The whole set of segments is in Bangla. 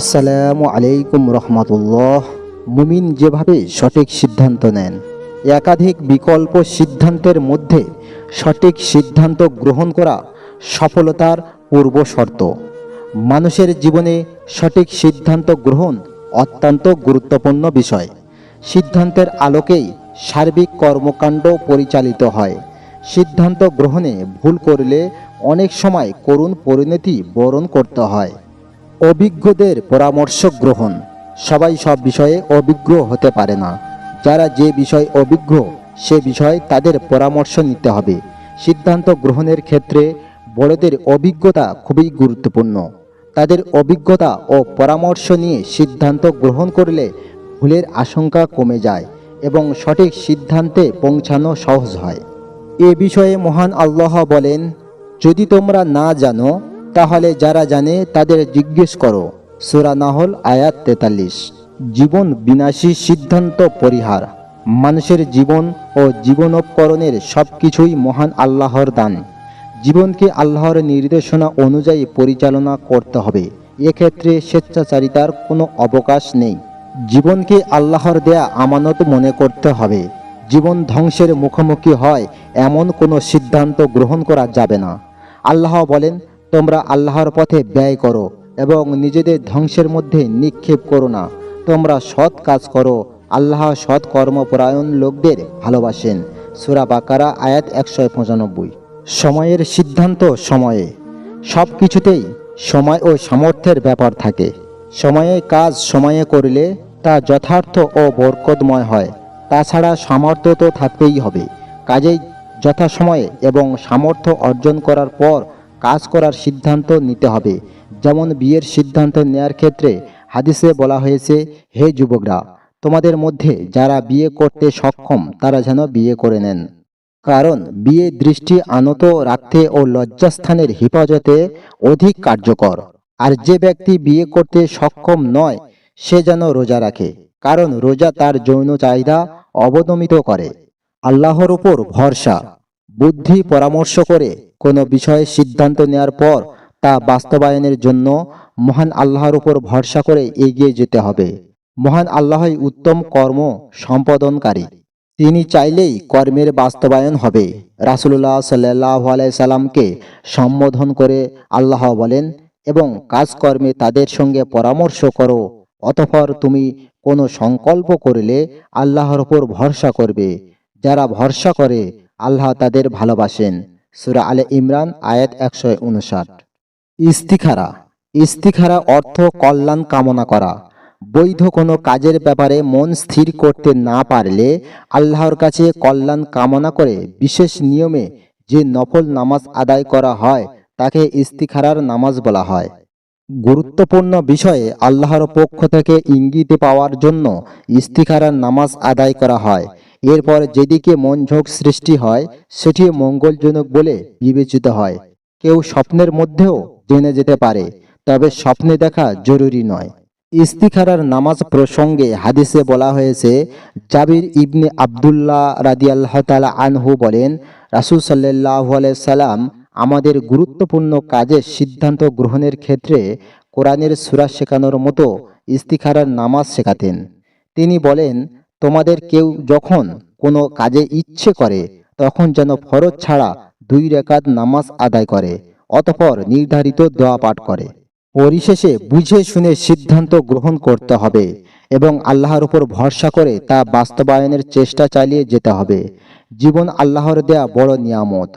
আসসালামু আলাইকুম রহমতুল্লাহ। মুমিন যেভাবে সঠিক সিদ্ধান্ত নেন, একাধিক বিকল্প সিদ্ধান্তের মধ্যে সঠিক সিদ্ধান্ত গ্রহণ করা সফলতার পূর্ব শর্ত। মানুষের জীবনে সঠিক সিদ্ধান্ত গ্রহণ অত্যন্ত গুরুত্বপূর্ণ বিষয়। সিদ্ধান্তের আলোকেই সার্বিক কর্মকাণ্ড পরিচালিত হয়। সিদ্ধান্ত গ্রহণে ভুল করলে অনেক সময় করুণ পরিণতি বরণ করতে হয়। অভিজ্ঞদের পরামর্শ গ্রহণ। সবাই সব বিষয়ে অভিজ্ঞ হতে পারে না। যারা যে বিষয় অভিজ্ঞ, সে বিষয়ে তাদের পরামর্শ নিতে হবে। সিদ্ধান্ত গ্রহণের ক্ষেত্রে বড়দের অভিজ্ঞতা খুবই গুরুত্বপূর্ণ। তাদের অভিজ্ঞতা ও পরামর্শ নিয়ে সিদ্ধান্ত গ্রহণ করলে ভুলের আশঙ্কা কমে যায় এবং সঠিক সিদ্ধান্তে পৌঁছানো সহজ হয়। এ বিষয়ে মহান আল্লাহ বলেন, যদি তোমরা না জানো তাহলে যারা জানে তাদের জিজ্ঞেস করো। সুরা নাহল, আয়াত তেতাল্লিশ। জীবন বিনাশী সিদ্ধান্ত পরিহার। মানুষের জীবন ও জীবনোপকরণের সব কিছুই মহান আল্লাহর দান। জীবনকে আল্লাহর নির্দেশনা অনুযায়ী পরিচালনা করতে হবে। এক্ষেত্রে স্বেচ্ছাচারিতার কোনো অবকাশ নেই। জীবনকে আল্লাহর দেয়া আমানত মনে করতে হবে। জীবন ধ্বংসের মুখোমুখি হয় এমন কোনো সিদ্ধান্ত গ্রহণ করা যাবে না। আল্লাহ বলেন তোমরা আল্লাহর পথে ব্যয় করো এবং নিজেদের ধ্বংসের মধ্যে নিক্ষেপ করো না। তোমরা সৎ কাজ করো। আল্লাহ সৎ কর্মপরায়ণ লোকদের ভালোবাসেন। সুরা বাকারা, আয়াত একশো পঁচানব্বই। সময়ের সিদ্ধান্ত সময়ে। সব কিছুতেই সময় ও সামর্থ্যের ব্যাপার থাকে। সময়ে কাজ সময়ে করলে তা যথার্থ ও বরকতময় হয়। তাছাড়া সামর্থ্য তো থাকতেই হবে। কাজেই যথাসময়ে এবং সামর্থ্য অর্জন করার পর কাজ করার সিদ্ধান্ত নিতে হবে। যেমন বিয়ের সিদ্ধান্ত নেয়ার ক্ষেত্রে হাদিসে বলা হয়েছে, হে যুবকরা, তোমাদের মধ্যে যারা বিয়ে করতে সক্ষম, তারা যেন বিয়ে করে নেন। কারণ বিয়ে দৃষ্টি আনত রাখতে ও লজ্জাস্থানের হেফাজতে অধিক কার্যকর। আর যে ব্যক্তি বিয়ে করতে সক্ষম নয়, সে যেন রোজা রাখে। কারণ রোজা তার যৌন চাহিদা অবদমিত করে। আল্লাহর উপর ভরসা, বুদ্ধি পরামর্শ করে কোনো বিষয়ে সিদ্ধান্ত নেওয়ার পর তা বাস্তবায়নের জন্য মহান আল্লাহর উপর ভরসা করে এগিয়ে যেতে হবে। মহান আল্লাহই উত্তম কর্ম সম্পাদনকারী। তিনি চাইলেই কর্মের বাস্তবায়ন হবে। রাসুল্লাহ সাল্লাহ সাল্লামকে সম্বোধন করে আল্লাহ বলেন, এবং কাজকর্মে তাদের সঙ্গে পরামর্শ করো, অতঃপর তুমি কোনো সংকল্প করলে আল্লাহর উপর ভরসা করবে। যারা ভরসা করে, আল্লাহ তাদের ভালোবাসেন। সুরা আলে ইমরান, আয়াত একশো উনষাট। ইস্তিখারা। ইস্তিখারা অর্থ কল্যাণ কামনা করা। বৈধ কোনো কাজের ব্যাপারে মন স্থির করতে না পারলে আল্লাহর কাছে কল্যাণ কামনা করে বিশেষ নিয়মে যে নফল নামাজ আদায় করা হয়, তাকে ইস্তিখারার নামাজ বলা হয়। গুরুত্বপূর্ণ বিষয়ে আল্লাহর পক্ষ থেকে ইঙ্গিতে পাওয়ার জন্য ইস্তিখারার নামাজ আদায় করা হয়। এরপর যেদিকে মন ঝোঁক সৃষ্টি হয়, সেটি মঙ্গলজনক বলে বিবেচিত হয়। কেউ স্বপ্নের মধ্যেও জেনে যেতে পারে, তবে স্বপ্নে দেখা জরুরি নয়। ইস্তিখারার নামাজ প্রসঙ্গে হাদিসে বলা হয়েছে, জাবির ইবনে আবদুল্লাহ রাদিয়াল্লাহ তালা আনহু বলেন, রাসুল সাল্লাহ সাল্লাম আমাদের গুরুত্বপূর্ণ কাজের সিদ্ধান্ত গ্রহণের ক্ষেত্রে কোরআনের সুরা শেখানোর মতো ইস্তিখারার নামাজ শেখাতেন। তিনি বলেন তোমাদের কেউ যখন কোনো কাজে ইচ্ছে করে, তখন যেন ফরজ ছাড়া দুই রেকাত নামাজ আদায় করে, অতপর নির্ধারিত দোয়া পাঠ করে। পরিশেষে বুঝে শুনে সিদ্ধান্ত গ্রহণ করতে হবে এবং আল্লাহর উপর ভরসা করে তা বাস্তবায়নের চেষ্টা চালিয়ে যেতে হবে। জীবন আল্লাহর দেয়া বড় নিয়ামত।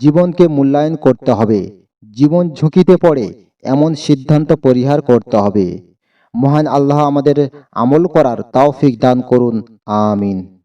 জীবনকে মূল্যায়ন করতে হবে। জীবন ঝুঁকিতে পড়ে এমন সিদ্ধান্ত পরিহার করতে হবে। মহান আল্লাহ আমাদের আমল করার তাওফিক দান করুন। আমিন।